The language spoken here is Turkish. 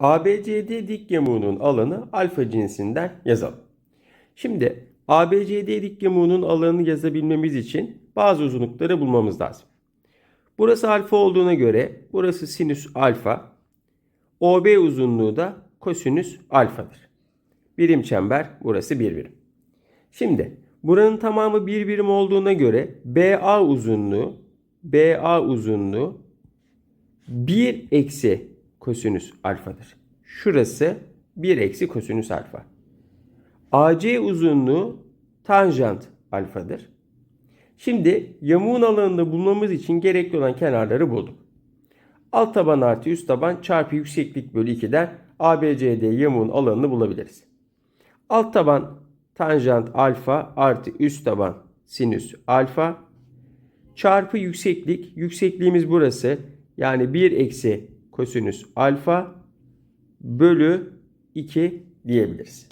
ABCD dik yamuğunun alanı alfa cinsinden yazalım. Şimdi ABCD dik yamuğunun alanını yazabilmemiz için bazı uzunlukları bulmamız lazım. Burası alfa olduğuna göre burası sinüs alfa. OB uzunluğu da kosinüs alfadır. Birim çember burası bir birim. Şimdi buranın tamamı bir birim olduğuna göre BA uzunluğu BA uzunluğu 1 eksi kosinüs alfadır. Şurası 1 eksi kosinüs alfa. AC uzunluğu tanjant alfadır. Şimdi yamuğun alanını bulmamız için gerekli olan kenarları bulduk. Alt taban artı üst taban çarpı yükseklik bölü 2'den ABCD yamuğun alanını bulabiliriz. Alt taban tanjant alfa artı üst taban sinüs alfa çarpı yükseklik. Yüksekliğimiz burası. Yani 1 eksi kosinüs alfa bölü 2 diyebiliriz.